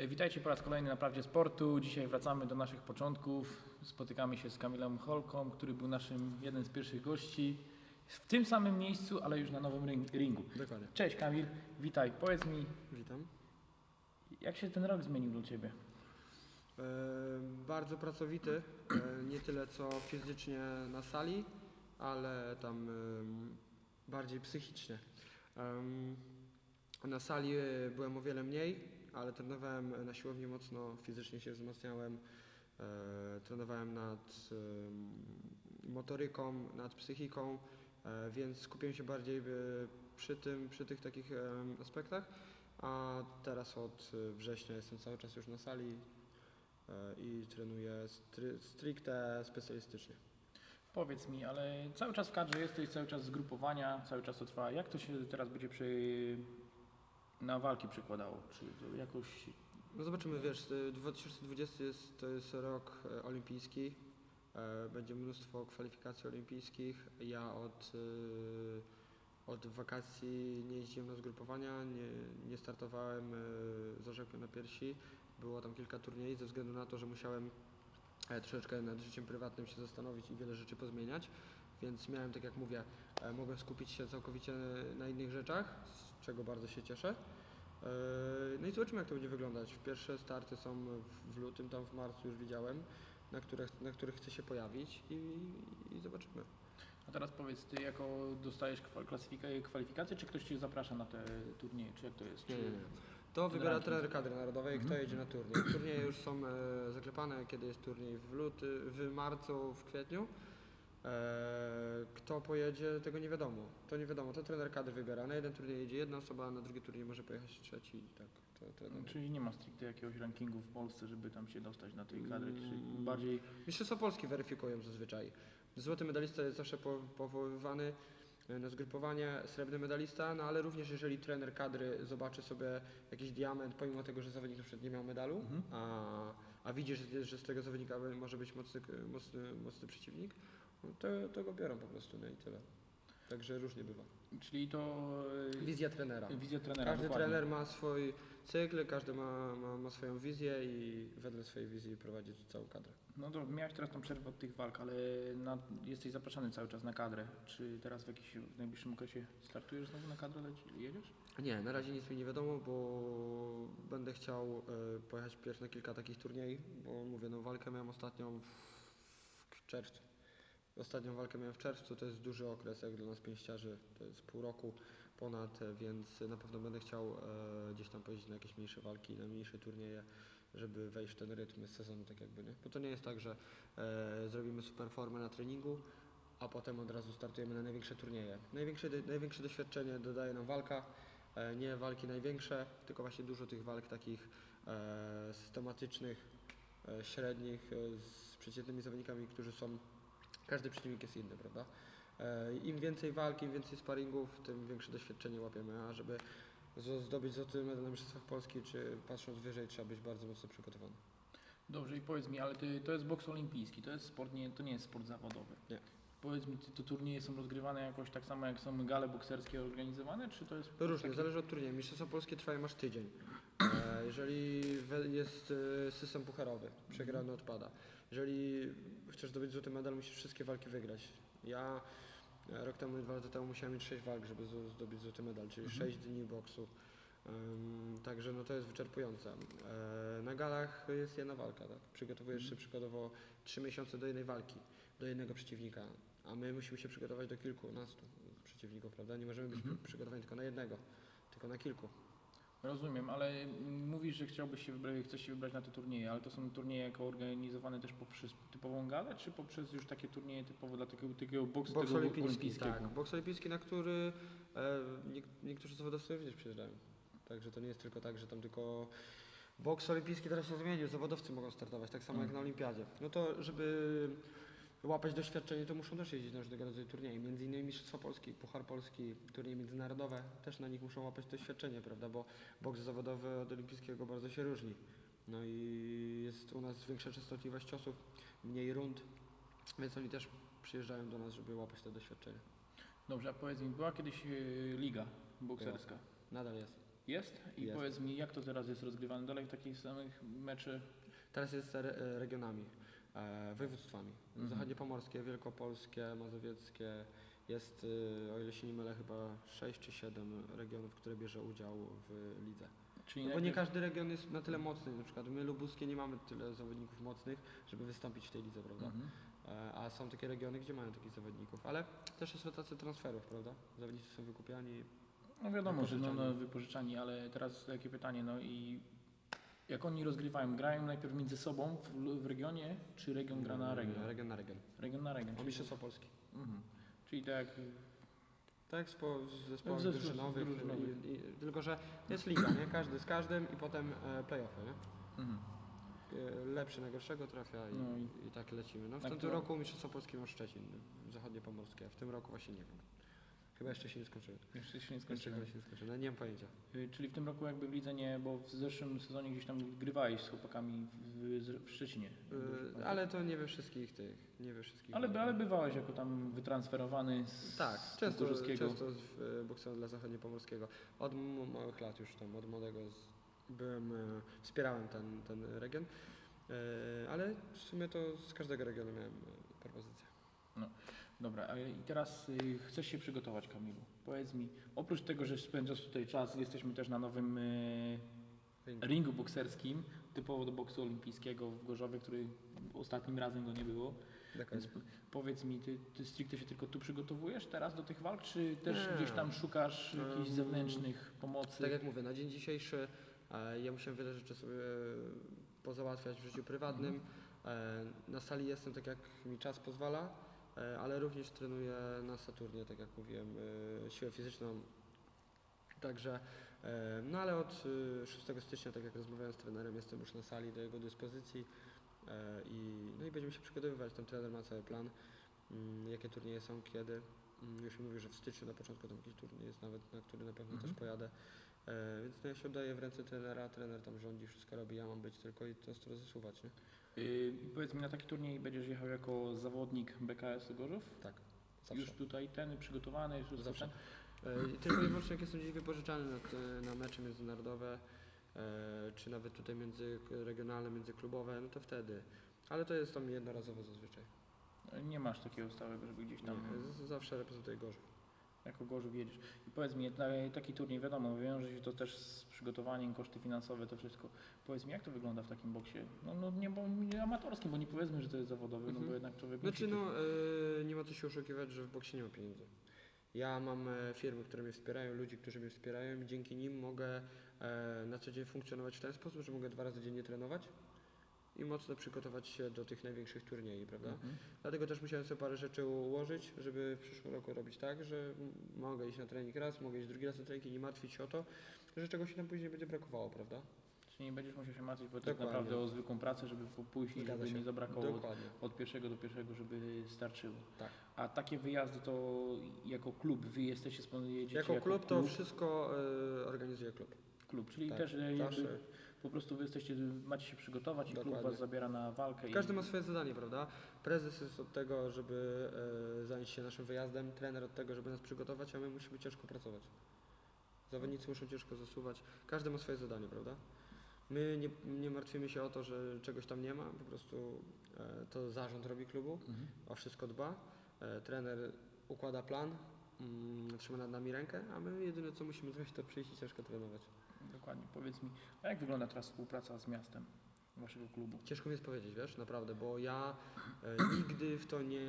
E, Witajcie po raz kolejny na Prawdzie Sportu. Dzisiaj wracamy do naszych początków. Spotykamy się z Kamilem Holką, który był naszym jeden z pierwszych gości w tym samym miejscu, ale już na nowym ring- ringu. Dokładnie. Cześć Kamil, witaj. Powiedz mi, Witam. jak się ten rok zmienił dla Ciebie? E, bardzo pracowity, e, nie tyle co fizycznie na sali, ale tam em, bardziej psychicznie. Em, na sali e, byłem o wiele mniej, ale trenowałem na siłowni mocno, fizycznie się wzmacniałem, e, trenowałem nad motoryką, nad psychiką, e, więc skupiłem się bardziej e, przy tym, przy tych takich aspektach. A teraz od września jestem cały czas już na sali i trenuję stry, stricte specjalistycznie. Powiedz mi, ale cały czas w kadrze jesteś, cały czas zgrupowania, cały czas to trwa. Jak to się teraz będzie przy... na walki przekładało? Czy jakoś... No zobaczymy, wiesz, e, 2020 jest, to jest rok e, olimpijski, e, będzie mnóstwo kwalifikacji olimpijskich. Ja od, e, od wakacji nie jeździłem na zgrupowania, nie, nie startowałem e, z orzechłem na piersi. Było tam kilka turniejów ze względu na to, że musiałem troszeczkę nad życiem prywatnym się zastanowić i wiele rzeczy pozmieniać. Więc miałem, tak jak mówię, mogłem skupić się całkowicie na innych rzeczach, z czego bardzo się cieszę. E, No i zobaczymy, jak to będzie wyglądać. Pierwsze starty są w- lutym, tam w marcu już widziałem, na których, na których chcę się pojawić i, i zobaczymy. A teraz powiedz, Ty jako dostajesz kwalifikacje, czy ktoś Cię zaprasza na te turnieje, czy jak to jest? Nie, Czy... nie, nie. To wybiera trener kadry narodowej, kto Mhm. jedzie na turniej. Turnieje już są e, zaklepane, kiedy jest turniej w luty, w marcu, w kwietniu. E, kto pojedzie, tego nie wiadomo. To nie wiadomo, to trener kadry wybiera. Na jeden turniej jedzie jedna osoba, a na drugi turniej może pojechać trzeci. i Tak, to trener. Czyli nie ma stricte jakiegoś rankingu w Polsce, żeby tam się dostać na tej kadry, czy Mm. bardziej... Mistrzostwa Polski weryfikują zazwyczaj. Złoty medalista jest zawsze po, powoływany e, na zgrupowanie, srebrny medalista, no ale również jeżeli trener kadry zobaczy sobie jakiś diament, pomimo tego, że zawodnik na przykład nie miał medalu, Mhm. a, a widzi, że, że z tego zawodnika może być mocny, mocny, mocny przeciwnik, no to, to go biorą po prostu, no i tyle. Także różnie bywa. Czyli to... e, Wizja trenera. Wizja trenera, Każdy dokładnie. trener ma swój cykl, każdy ma, ma, ma swoją wizję i wedle swojej wizji prowadzi całą kadrę. No to miałeś teraz tą przerwę od tych walk, ale na, jesteś zapraszany cały czas na kadrę. Czy teraz w jakimś w najbliższym okresie startujesz znowu na kadrę, leci- jedziesz? Nie, na razie nic mi nie wiadomo, bo będę chciał e, pojechać pierw na kilka takich turniejów, bo mówię, no walkę miałem ostatnią w, w czerwcu. Ostatnią walkę miałem w czerwcu, to jest duży okres jak dla nas pięściarzy, to jest pół roku ponad, więc na pewno będę chciał e, gdzieś tam pojeździć na jakieś mniejsze walki, na mniejsze turnieje, żeby wejść w ten rytm sezonu tak jakby, nie? Bo to nie jest tak, że e, zrobimy super formę na treningu, a potem od razu startujemy na największe turnieje. Największe, największe doświadczenie dodaje nam walka, e, nie walki największe, tylko właśnie dużo tych walk takich e, systematycznych, e, średnich, e, z przeciętnymi zawodnikami, którzy są, każdy przeciwnik jest inny, prawda? E, Im więcej walk, im więcej sparingów, tym większe doświadczenie łapiemy, a żeby zdobyć złoty medal na Mistrzostwach Polski, czy patrząc wyżej, trzeba być bardzo mocno przygotowany. Dobrze i powiedz mi, ale ty, to jest boks olimpijski, to jest sport, nie, to nie jest sport zawodowy. Nie. Powiedz mi, czy te turnieje są rozgrywane jakoś tak samo jak są gale bokserskie organizowane, czy to jest... To różnie, taki- zależy od turnieju. Mistrzostwa Polskie trwają aż tydzień. E, jeżeli jest e, system pucharowy, przegrany odpada. Jeżeli chcesz zdobyć złoty medal, musisz wszystkie walki wygrać. Ja e, rok temu, dwa lata temu musiałem mieć 6 walk, żeby zdobyć złoty medal, czyli Mhm. 6 dni boksu. Ym, także no to jest wyczerpujące. E, na galach jest jedna walka, tak? Przygotowujesz się przykładowo 3 miesiące do jednej walki, do jednego przeciwnika, a my musimy się przygotować do kilkunastu przeciwników, prawda? Nie możemy być Mhm. przygotowani tylko na jednego, tylko na kilku. Rozumiem, ale mówisz, że chciałbyś się wybrać, chcesz się wybrać na te turnieje, ale to są turnieje jako organizowane też poprzez typową galę, czy poprzez już takie turnieje typowe dla takiego, takiego boksu Boks olimpijski, olimpijskiego? tak. Boks olimpijski, na który e, nie, niektórzy zawodowcy również przyjeżdżają. Także to nie jest tylko tak, że tam tylko boks olimpijski teraz się zmienił, zawodowcy mogą startować, tak samo Mm. jak na olimpiadzie. No to żeby łapać doświadczenie, to muszą też jeździć na różnego rodzaju turnieje, między innymi Mistrzostwa Polski, Puchar Polski, turnieje międzynarodowe, też na nich muszą łapać doświadczenie, prawda, bo boks zawodowy od olimpijskiego bardzo się różni. No i jest u nas większa częstotliwość ciosów, mniej rund, więc oni też przyjeżdżają do nas, żeby łapać to doświadczenie. Dobrze, a powiedz mi, była kiedyś e, liga bokserska. Nadal jest. Jest? I Jest. powiedz mi, jak to teraz jest rozgrywane? Dalej w takich samych meczy? Teraz jest re, e, regionami, e, województwami. Mhm. Zachodniopomorskie, wielkopolskie, mazowieckie. Jest, y, o ile się nie mylę, chyba 6 czy 7 regionów, które bierze udział w lidze. Czyli No bo nie najpierw- każdy region jest na tyle mocny. Na przykład my lubuskie nie mamy tyle zawodników mocnych, żeby wystąpić w tej lidze, prawda? Mhm. E, A są takie regiony, gdzie mają takich zawodników. Ale też jest rotacja transferów, prawda? Zawodnicy są wykupiani. No wiadomo, że no, no, Wypożyczani. wypożyczani, ale teraz takie pytanie, no i jak oni rozgrywają? Grają najpierw między sobą w, w regionie, czy region gra na region? Region na region. Region na region. O czyli- Mistrzostwa Polski. Mhm. Czyli tak jak Tak, jak spo, z zespołów Zespół drużynowych. drużynowych. I, i, tylko, że jest liga, nie? Każdy z każdym i potem e, playoffy, nie? mhm. E, Lepszy na gorszego trafia i, No i- i tak lecimy. No w Na tym roku Mistrzostwo Polskie ma Szczecin, zachodnie pomorskie, a w tym roku właśnie nie wiem. Chyba jeszcze się nie skończyły. jeszcze się nie Jeszcze skończyło. chyba się nie skończyły, no, nie mam pojęcia. Y, Czyli w tym roku jakby w lidze nie, bo w zeszłym sezonie gdzieś tam grywałeś z chłopakami w, w Szczecinie. E, Ale to nie we wszystkich tych, nie we wszystkich. ale, ale bywałeś jako tam wytransferowany z Tak, z często, często w bokseru dla zachodniopomorskiego. Od małych lat już tam, od młodego byłem, e, wspierałem ten, ten region, ale w sumie to z każdego regionu miałem propozycję. Dobra, a i teraz y, chcesz się przygotować Kamilu. Powiedz mi, oprócz tego, że spędzasz tutaj czas, jesteśmy też na nowym y, Ring. ringu bokserskim, typowo do boksu olimpijskiego w Gorzowie, który ostatnim razem go nie było. Dokładnie. Więc p- powiedz mi, ty, ty stricte się tylko tu przygotowujesz teraz do tych walk, czy też Nie. gdzieś tam szukasz jakichś zewnętrznych pomocy? Tak jak mówię, na dzień dzisiejszy e, ja musiałem wiele rzeczy sobie pozałatwiać w życiu prywatnym. E, na sali jestem tak jak mi czas pozwala, ale również trenuję na Saturnie, tak jak mówiłem, e, siłę fizyczną. Także, e, no ale od e, 6 stycznia, tak jak rozmawiałem z trenerem, jestem już na sali do jego dyspozycji e, i, no i będziemy się przygotowywać. Ten trener ma cały plan, mm, jakie turnieje są, kiedy. Mm, Już mi mówił, że w styczniu na początku tam jakiś turniej jest nawet, na który na pewno Mhm. też pojadę. E, więc no ja się oddaję w ręce trenera, trener tam rządzi, wszystko robi, ja mam być tylko i to ostro zasuwać, nie? Y, powiedz mi, na taki turniej będziesz jechał jako zawodnik BKS Gorzów? Tak, zawsze. Już tutaj ten przygotowany, już Zawsze. ten? E, tylko i wyłącznie jak jestem gdzieś wypożyczalny na, na mecze międzynarodowe, e, czy nawet tutaj międzyregionalne, międzyklubowe, no to wtedy. Ale to jest tam jednorazowo zazwyczaj. Nie masz takiego stałego, żeby gdzieś tam Nie, zawsze reprezentuję Gorzów. Jako Gorzów jedziesz. I powiedz mi, ta- taki turniej, wiadomo, wiąże się to też z przygotowaniem, koszty finansowe, to wszystko. Powiedz mi, jak to wygląda w takim boksie? No, no nie, bo, nie amatorskim, bo nie powiedzmy, że to jest zawodowy, no Mhm. bo jednak człowiek Znaczy no, e, nie ma co się oszukiwać, że w boksie nie ma pieniędzy. Ja mam e, firmy, które mnie wspierają, ludzi, którzy mnie wspierają i dzięki nim mogę e, na co dzień funkcjonować w ten sposób, że mogę dwa razy dziennie trenować i mocno przygotować się do tych największych turniejów, prawda? Mhm. Dlatego też musiałem sobie parę rzeczy ułożyć, żeby w przyszłym roku robić tak, że mogę iść na trening raz, mogę iść drugi raz na trening i nie martwić się o to, że czegoś tam później będzie brakowało, prawda? Czyli nie będziesz musiał się martwić, bo tak naprawdę o zwykłą pracę, żeby później, Zgadza żeby się. nie zabrakło od, od pierwszego do pierwszego, żeby starczyło. Tak. A takie wyjazdy to jako klub, wy jesteście, jedziecie Jako, klub to wszystko e, organizuje klub. klub, czyli Tak, też e, jakby Zawsze. Po prostu wy jesteście, macie się przygotować i klub Dokładnie. was zabiera na walkę. Każdy i... ma swoje zadanie, prawda? Prezes jest od tego, żeby e, zająć się naszym wyjazdem, trener od tego, żeby nas przygotować, a my musimy ciężko pracować. Zawodnicy muszą ciężko zasuwać. Każdy ma swoje zadanie, prawda? My nie, nie martwimy się o to, że czegoś tam nie ma, po prostu e, to zarząd robi klubu, Mhm. o wszystko dba. E, trener układa plan, mm, trzyma nad nami rękę, a my jedyne co musimy zrobić to przyjść i ciężko trenować. Dokładnie. Powiedz mi, a jak wygląda teraz współpraca z miastem waszego klubu? Ciężko mi jest powiedzieć, wiesz, naprawdę, bo ja e, nigdy w to nie,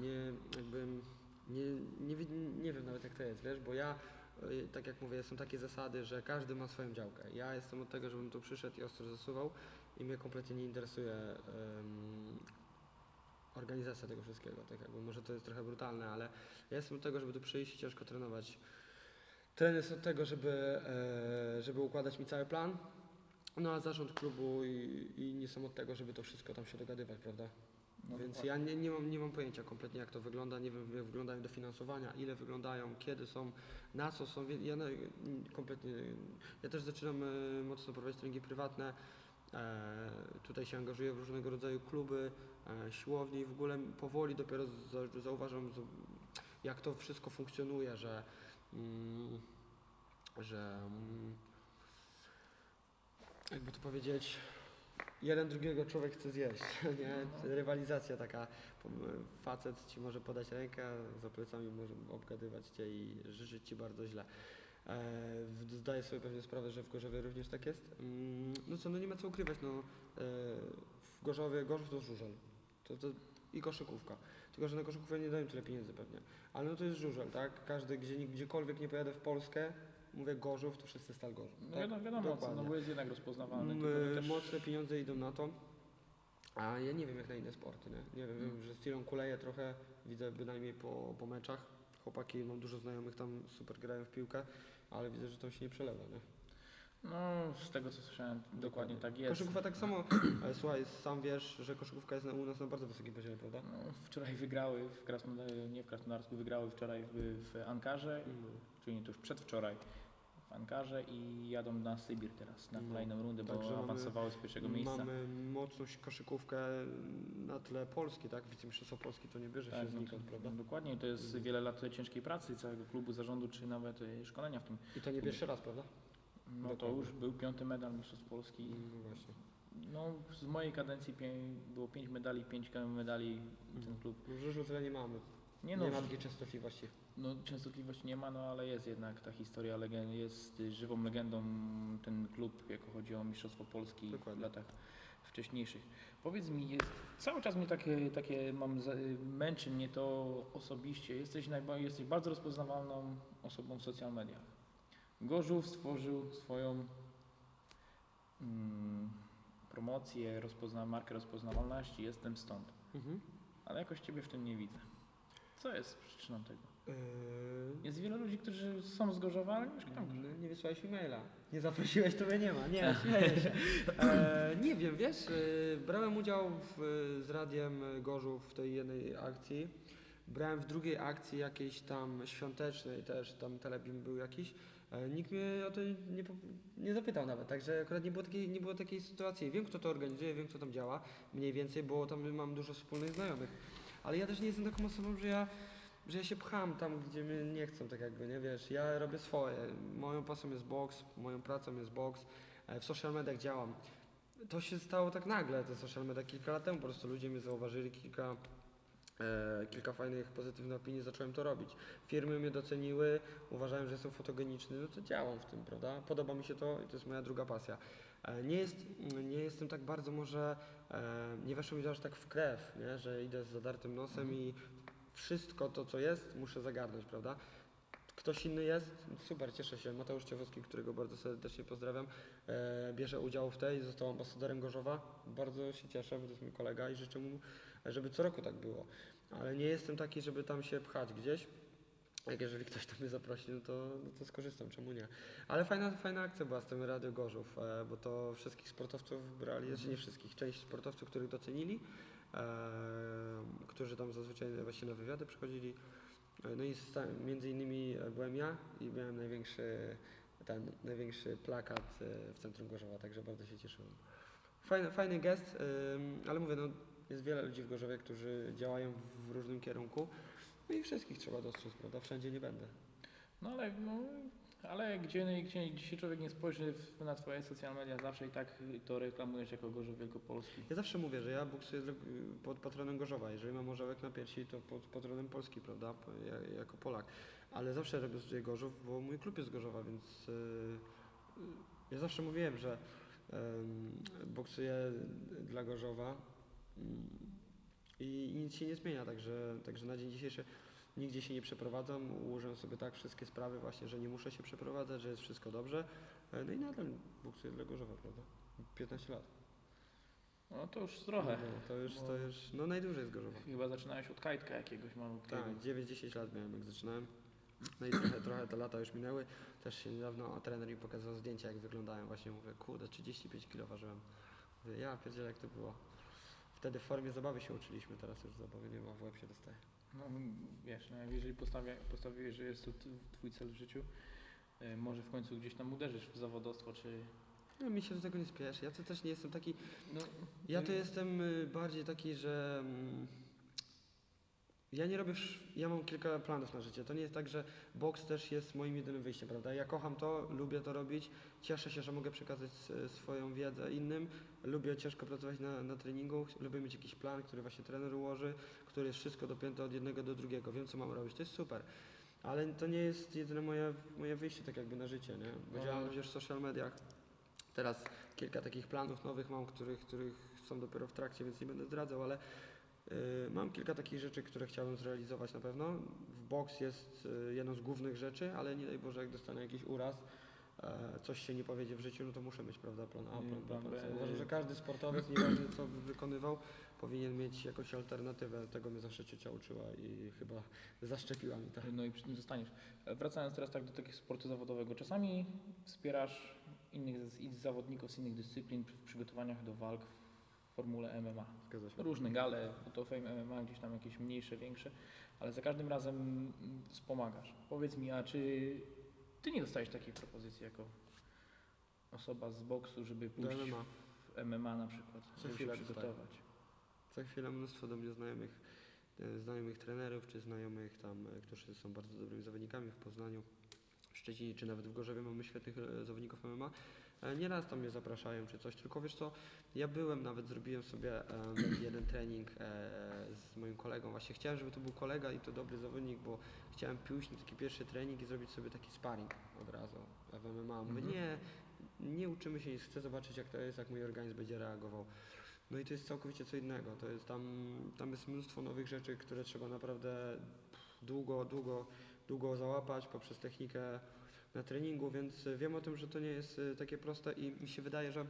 nie jakby nie, nie, nie wiem nawet jak to jest, wiesz, bo ja, e, tak jak mówię, są takie zasady, że każdy ma swoją działkę. Ja jestem od tego, żebym tu przyszedł i ostro zasuwał i mnie kompletnie nie interesuje organizacja tego wszystkiego, tak jakby, może to jest trochę brutalne, ale ja jestem od tego, żeby tu przyjść i ciężko trenować. Trener jest od tego, żeby, e, żeby układać mi cały plan, no a zarząd klubu i, i nie są od tego, żeby to wszystko tam się dogadywać, prawda? No Więc dokładnie. ja nie, nie, mam, nie mam pojęcia kompletnie jak to wygląda, nie wiem jak wyglądają dofinansowania, ile wyglądają, kiedy są, na co są, ja na, kompletnie, ja też zaczynam e, mocno prowadzić treningi prywatne, e, tutaj się angażuję w różnego rodzaju kluby, e, siłownie i w ogóle powoli dopiero za, zauważam jak to wszystko funkcjonuje, że, że mm, jakby to powiedzieć, jeden drugiego człowiek chce zjeść, nie? Rywalizacja taka, facet ci może podać rękę, za plecami może obgadywać cię i życzyć ci bardzo źle. E, zdaję sobie pewnie sprawę, że w Gorzowie również tak jest. Mm, No co, no nie ma co ukrywać, no e, w Gorzowie, Gorzów to żużel. To, to i koszykówka. Tylko, że na koszykówkę nie dają tyle pieniędzy pewnie. Ale no to jest żużel, tak? Każdy, gdzie, gdziekolwiek nie pojadę w Polskę, mówię Gorzów, to wszyscy stal Gorzów. No tak? wiadomo, wiadomo co, no bo jest jednak rozpoznawalny. Mm, to e, też- Mocne pieniądze idą na to. A ja nie wiem jak na inne sporty, nie? Nie wiem, Mm. wiem że stylą kuleje trochę, widzę bynajmniej po, po meczach. Chłopaki, mam dużo znajomych tam, super grają w piłkę, ale widzę, że to się nie przelewa, nie? No, z tego co słyszałem, dokładnie tak jest. Koszykówka tak samo, ale słuchaj, sam wiesz, że koszykówka jest na, u nas na bardzo wysokim poziomie, prawda? No, wczoraj wygrały w Krasnodarsku, nie w Krasnodarsku, wygrały wczoraj w, w Ankarze, czyli to już przedwczoraj w Ankarze i jadą na Sybir teraz, na No, kolejną rundę, bo także mamy- awansowały z pierwszego miejsca. Mamy mocną koszykówkę na tle Polski, tak? Wicemistrzostwo Polski to nie bierze się Tak, no to, znikąd, prawda? dokładnie, to jest Mhm. wiele lat ciężkiej pracy całego klubu, zarządu, czy nawet e, szkolenia w tym. I to nie pierwszy raz, prawda? No to już był piąty medal Mistrzostw Polski. No właśnie. No, z mojej kadencji pię- było pięć medali, pięć medali ten Mhm. klub. W żużlu tyle nie mamy. Nie Nie, no, ma takiej częstotliwości. no, częstotliwości nie ma, no ale jest jednak ta historia, legen- jest y, żywą legendą ten klub, jak chodzi o Mistrzostwo Polski w Dokładnie. latach wcześniejszych. Powiedz mi, jest, cały czas mnie takie, takie mam, y, męczy mnie to osobiście. Jesteś, najba, jesteś bardzo rozpoznawalną osobą w social mediach. Gorzów stworzył swoją mm, promocję, rozpozna, markę rozpoznawalności, jestem stąd. Mhm. Ale jakoś Ciebie w tym nie widzę. Co jest przyczyną tego? Yy, Jest wiele ludzi, którzy są z Gorzowa, ale nie mieszkają w Gorzowie. nie wysłałeś e-maila. Nie zaprosiłeś, to mnie nie ma. Nie, śmieję się. E, nie wiem, wiesz, e, brałem udział w, z Radiem Gorzów w tej jednej akcji. Brałem w drugiej akcji jakiejś tam świątecznej też, tam telebim był jakiś. E, Nikt mnie o to nie, nie zapytał nawet, także akurat nie było, takiej, nie było takiej sytuacji. Wiem, kto to organizuje, wiem, kto tam działa, mniej więcej, bo tam mam dużo wspólnych znajomych. Ale ja też nie jestem taką osobą, że ja, że ja się pcham tam, gdzie mnie nie chcą, tak jakby, nie wiesz. Ja robię swoje. Moją pasją jest boks, moją pracą jest boks. E, W social mediach działam. To się stało tak nagle, te social media kilka lat temu, po prostu ludzie mnie zauważyli, kilka, kilka fajnych, pozytywnych opinii, zacząłem to robić. Firmy mnie doceniły, uważałem, że jestem fotogeniczny, no to działam w tym, prawda? Podoba mi się to i to jest moja druga pasja. E, Nie, jest, nie jestem tak bardzo może, e, nie weszło mi to aż tak w krew, nie? że idę z zadartym nosem i wszystko to, co jest, muszę zagarnąć, prawda? Ktoś inny jest, super, cieszę się. Mateusz Ciechowski, którego bardzo serdecznie pozdrawiam, e, bierze udział w tej, został ambasadorem Gorzowa. Bardzo się cieszę, bo to jest mój kolega i życzę mu, żeby co roku tak było. Ale nie jestem taki, żeby tam się pchać gdzieś. Jak jeżeli ktoś tam mnie zaprosi, no to, no to skorzystam, czemu nie. Ale fajna, fajna akcja była z tym Radio Gorzów, e, bo to wszystkich sportowców brali, znaczy nie wszystkich, część sportowców, których docenili, e, którzy tam zazwyczaj właśnie na wywiady przychodzili. E, No i między innymi e, byłem ja i miałem największy, ten największy plakat e, w centrum Gorzowa, także bardzo się cieszyłem. Fajny, fajny gest, ale mówię, no, jest wiele ludzi w Gorzowie, którzy działają w różnym kierunku. No i wszystkich trzeba dostrzec, prawda? Wszędzie nie będę. No ale, no, ale gdzie, gdzie dzisiaj człowiek nie spojrzy na Twoje social media, zawsze i tak to reklamujesz jako Gorzów Wielkopolski. Ja zawsze mówię, że ja boksuję pod patronem Gorzowa. Jeżeli mam orzełek na piersi, to pod patronem Polski, prawda? Ja, jako Polak. Ale zawsze reprezentuję Gorzów, bo mój klub jest z Gorzowa, więc yy, ja zawsze mówiłem, że yy, boksuję dla Gorzowa i nic się nie zmienia, także, także na dzień dzisiejszy nigdzie się nie przeprowadzam. Ułożę sobie tak wszystkie sprawy właśnie, że nie muszę się przeprowadzać, że jest wszystko dobrze. Yy, No i nadal boksuję dla Gorzowa, prawda? 15 lat. No to już trochę. No, to już, to już, no najdłużej z Gorzowa. Chyba zaczynałeś od kajtka jakiegoś malutkiego. Tak, 9-10 lat miałem jak zaczynałem. No i trochę, trochę te lata już minęły. Też się niedawno, a trener mi pokazał zdjęcia jak wyglądałem. Właśnie mówię, kurde, 35 kg ważyłem. Mówię, ja pierdzielę jak to było. Wtedy w formie zabawy się uczyliśmy, teraz już zabawy nie ma, w łeb się dostaje. No wiesz, no, jeżeli postawia, postawiłeś, że jest to Twój cel w życiu, y, może w końcu gdzieś tam uderzysz w zawodowstwo, czy... No mi się do tego nie spieszy. Ja to też nie jestem taki, No, ja to y, jestem y, bardziej taki, że mm, Ja nie robię, ja mam kilka planów na życie. To nie jest tak, że boks też jest moim jedynym wyjściem, prawda? Ja kocham to, lubię to robić, cieszę się, że mogę przekazać e, swoją wiedzę innym, lubię ciężko pracować na, na treningu, lubię mieć jakiś plan, który właśnie trener ułoży, który jest wszystko dopięte od jednego do drugiego, wiem co mam robić, to jest super. Ale to nie jest jedyne moje, moje wyjście tak jakby na życie, nie? Bo No. działam również w social mediach. Teraz kilka takich planów nowych mam, których, których są dopiero w trakcie, więc nie będę zdradzał, ale mam kilka takich rzeczy, które chciałbym zrealizować na pewno. W boks jest y, jedną z głównych rzeczy, ale nie daj Boże, jak dostanę jakiś uraz, e, coś się nie powiedzie w życiu, no to muszę mieć, prawda, plan A, plan plan. B. Uważam, że każdy sportowiec, nieważne co by wykonywał, powinien mieć jakąś alternatywę. Tego mnie zawsze ciocia uczyła i chyba zaszczepiła mi tak. No i przy tym zostaniesz. E, Wracając teraz tak do takiego sportu zawodowego, czasami wspierasz innych zawodników z innych dyscyplin w przygotowaniach do walk w formule MMA. Zgadza się. Różne gale, bo to Fame MMA, gdzieś tam jakieś mniejsze, większe, ale za każdym razem wspomagasz. Powiedz mi, a czy ty nie dostajesz takiej propozycji jako osoba z boksu, żeby Do pójść MMA. w MMA na przykład, Co żeby się przygotować? Co chwilę mnóstwo do mnie znajomych, e, znajomych trenerów, czy znajomych tam, e, którzy są bardzo dobrymi zawodnikami w Poznaniu, w Szczecinie, czy nawet w Gorzowie mamy świetnych e, zawodników MMA. E, Nieraz tam mnie zapraszają, czy coś, tylko wiesz co, ja byłem, nawet zrobiłem sobie jeden trening e, z moim kolegą, właśnie chciałem, żeby to był kolega i to dobry zawodnik, bo chciałem pójść na taki pierwszy trening i zrobić sobie taki sparring od razu w MMA. Mówię, Mhm. nie, nie uczymy się nic, chcę zobaczyć jak to jest, jak mój organizm będzie reagował. No i to jest całkowicie co innego. To jest tam, tam jest mnóstwo nowych rzeczy, które trzeba naprawdę długo, długo, długo załapać poprzez technikę na treningu, więc wiem o tym, że to nie jest y, takie proste i mi się wydaje, że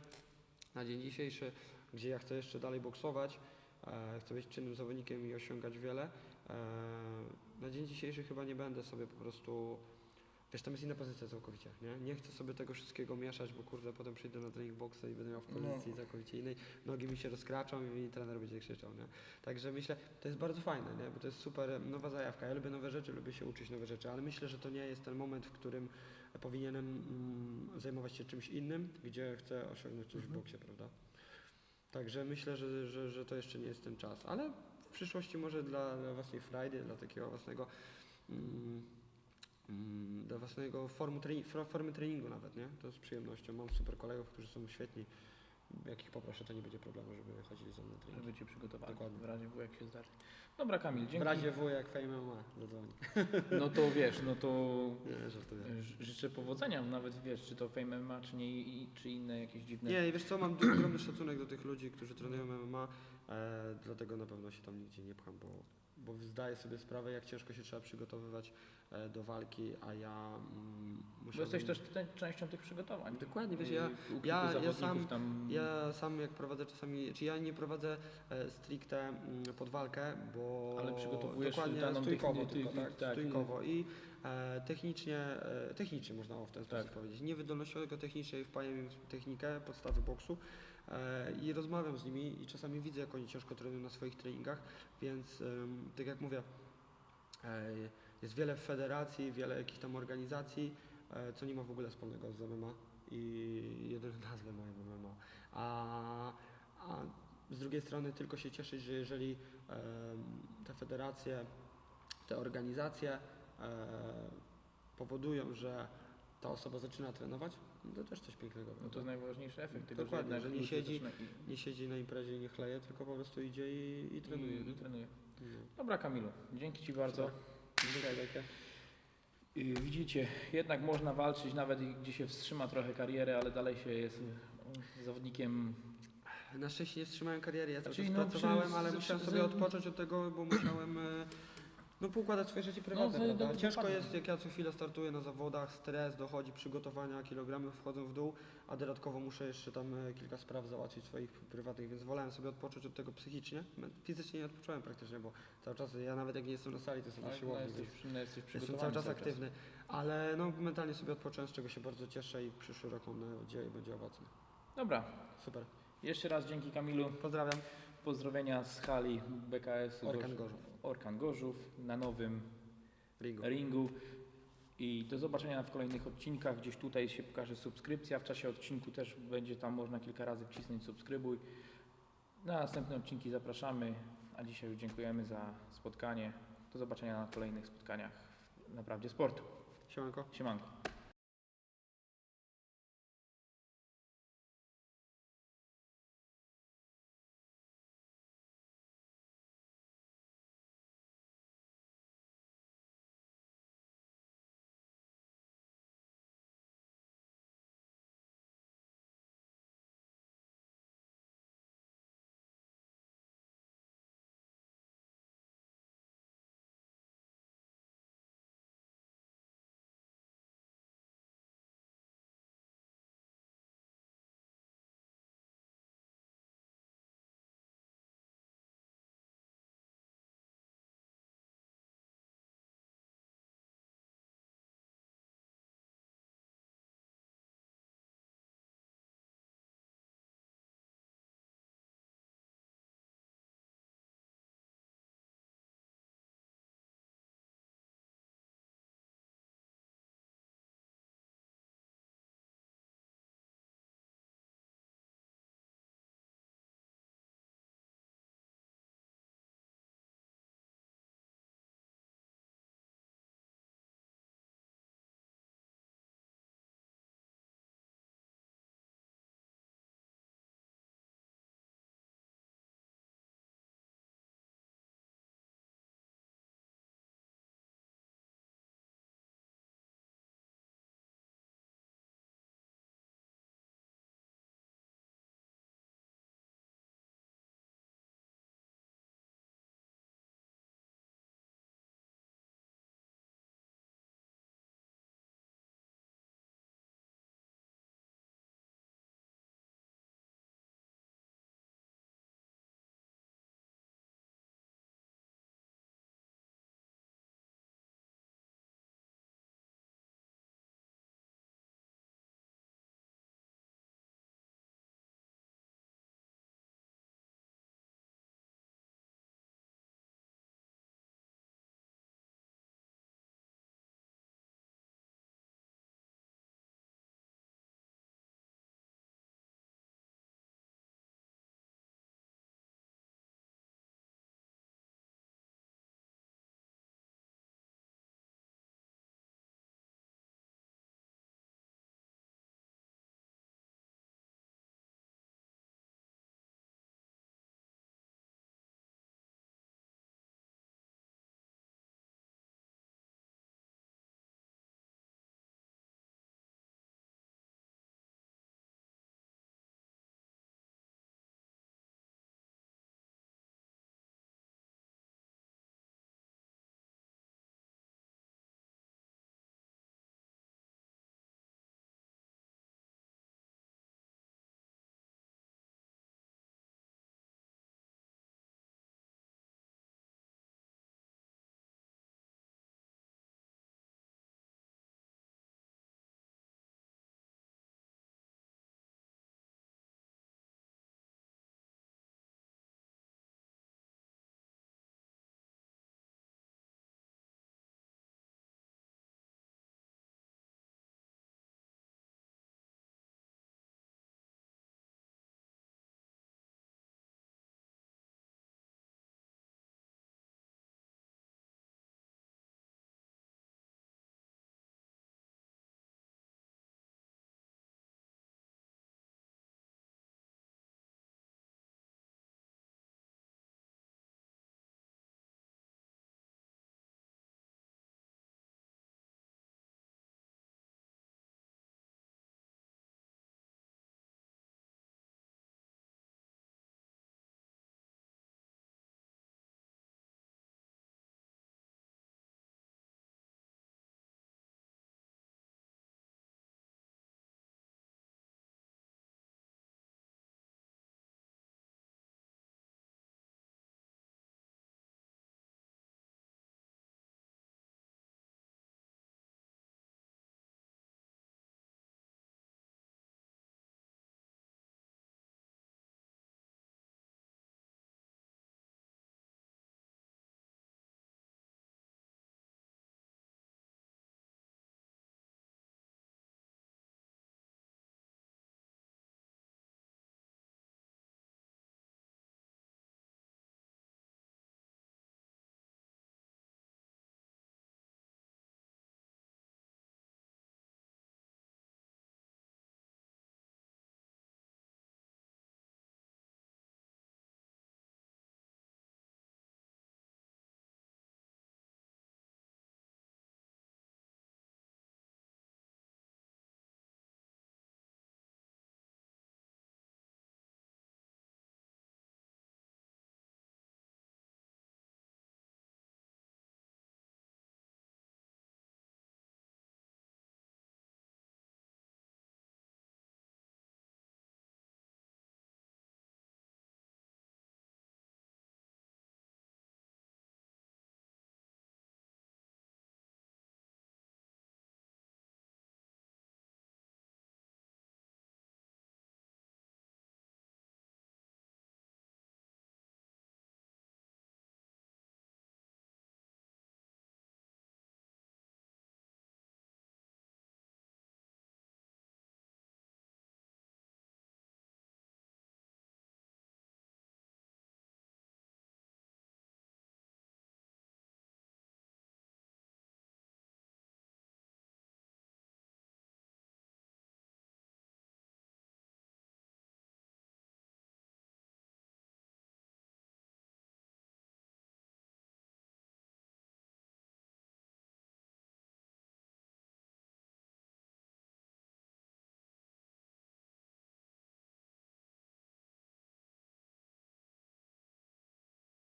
na dzień dzisiejszy, gdzie ja chcę jeszcze dalej boksować, e, chcę być czynnym zawodnikiem i osiągać wiele, e, na dzień dzisiejszy chyba nie będę sobie po prostu Wiesz, tam jest inna pozycja całkowicie, nie? Nie chcę sobie tego wszystkiego mieszać, bo kurde, potem przyjdę na trening boksa i będę miał w No. pozycji całkowicie innej, nogi mi się rozkraczą i trener będzie krzyczał, nie? Także myślę, to jest bardzo fajne, nie? Bo to jest super nowa zajawka. Ja lubię nowe rzeczy, lubię się uczyć nowe rzeczy, ale myślę, że to nie jest ten moment, w którym powinienem mm, zajmować się czymś innym, gdzie chcę osiągnąć coś Mhm. w boksie, prawda? Także myślę, że, że, że to jeszcze nie jest ten czas, ale w przyszłości może dla, dla własnej frajdy, dla takiego własnego mm, mm, dla własnego formu trening, for- formy treningu nawet, nie? To z przyjemnością. Mam super kolegów, którzy są świetni. Jak ich poproszę, to nie będzie problemu, żeby chodzili ze mną na trening. Żeby cię przygotowali Dokładnie. w razie W, jak się zdarzy. Dobra Kamil, W dzięki. razie W jak Fame MMA zadzwoni. No to wiesz, no to Nie, żartuję. życzę powodzenia, nawet wiesz, czy to Fame MMA, czy nie, i- czy inne jakieś dziwne. Nie, wiesz co, mam ogromny szacunek do tych ludzi, którzy trenują MMA, e, dlatego na pewno się tam nigdzie nie pcham, bo, bo zdaję sobie sprawę, jak ciężko się trzeba przygotowywać e, do walki, a ja mm, Bo jesteś też te, częścią tych przygotowań. Dokładnie, wiesz, ja- ja- ja sam- tam... Ja sam jak prowadzę czasami, czy ja nie prowadzę e, stricte mm, pod walkę, bo Ale przygotowujesz dokładnie daną stójkowo tylko, tak, tak, stójkowo i e, technicznie, technicznie można w ten sposób Tak. powiedzieć. Nie wydolnościowo, tylko technicznie wpajam im technikę, podstawy boksu i rozmawiam z nimi i czasami widzę jak oni ciężko trenują na swoich treningach, więc tak jak mówię, e, jest wiele federacji, wiele jakichś tam organizacji, e, co nie ma w ogóle wspólnego z MMA i jedyne nazwy mają MMA. A, a z drugiej strony tylko się cieszyć, że jeżeli te federacje, te organizacje e, powodują, że ta osoba zaczyna trenować, no to też coś pięknego. No to najważniejszy efekt tego, Dokładnie, że, nie siedzi- i- Nie siedzi na imprezie i nie chleje, tylko po prostu idzie i, i trenuje. I, i trenuje. No. Dobra Kamilu, dzięki Ci bardzo. Dziękuję. Y, Widzicie, jednak można walczyć nawet gdzie się wstrzyma trochę karierę, ale dalej się jest zawodnikiem. Na szczęście nie wstrzymałem kariery, ja cały Znaczy, no, pracowałem, ale musiałem sobie odpocząć od tego, bo musiałem e, no, poukładać swoje życie prywatne. prawda? do- Ciężko dokładnie. jest, jak ja co chwilę startuję na zawodach, stres, dochodzi przygotowania, kilogramy wchodzą w dół, a dodatkowo muszę jeszcze tam e, kilka spraw załatwić swoich prywatnych, więc wolałem sobie odpocząć od tego psychicznie. Fizycznie nie odpocząłem praktycznie, bo cały czas, ja nawet jak nie jestem na sali, to jestem na no, siłowni, jesteś, więc no, jesteś jestem przygotowany cały czas aktywny. Ale no, mentalnie sobie odpocząłem, z czego się bardzo cieszę i przyszły rok mam nadzieję będzie owocny. Dobra, Super. jeszcze raz dzięki Kamilu. Pozdrawiam. Pozdrowienia z hali BKS Orkan Gorzów. Orkan Gorzów na nowym Ringo. ringu. I do zobaczenia w kolejnych odcinkach. Gdzieś tutaj się pokaże subskrypcja. W czasie odcinku też będzie tam można kilka razy wcisnąć subskrybuj. Na następne odcinki zapraszamy. A dzisiaj już dziękujemy za spotkanie. Do zobaczenia na kolejnych spotkaniach w Naprawdę Sportu. Siemanko. Siemanko.